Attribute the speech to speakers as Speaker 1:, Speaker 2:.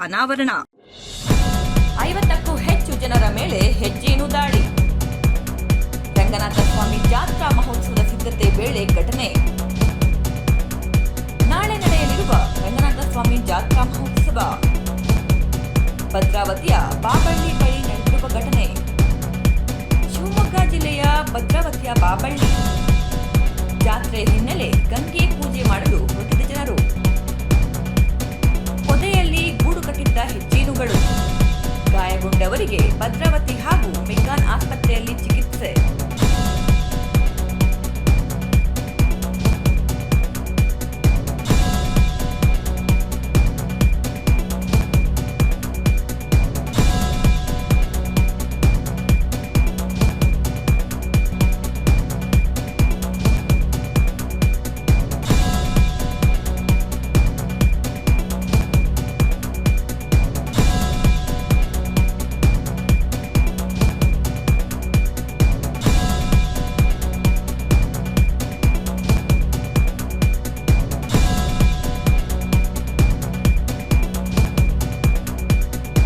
Speaker 1: ಅನಾವರಣ.
Speaker 2: ಐವತ್ತಕ್ಕೂ ಹೆಚ್ಚು ಜನರ ಮೇಲೆ ಹೆಜ್ಜೇನು ದಾಳಿ. ರಂಗನಾಥ ಸ್ವಾಮಿ ಜಾತ್ರಾ ಮಹೋತ್ಸವದ ಸಿದ್ಧತೆ ವೇಳೆ ಘಟನೆ. ನಾಳೆ ನಡೆಯಲಿರುವ ರಂಗನಾಥ ಸ್ವಾಮಿ ಜಾತ್ರಾ ಮಹೋತ್ಸವ. ಭದ್ರಾವತಿಯ ಬಾಬಳ್ಳಿ ಬಳಿ ನಡೆದಿರುವ ಘಟನೆ. ಶಿವಮೊಗ್ಗ ಜಿಲ್ಲೆಯ ಭದ್ರಾವತಿಯ ಬಾಬಳ್ಳಿ. ಗಾಯಗೊಂಡವರಿಗೆ ಭದ್ರಾವತಿ ಹಾಗೂ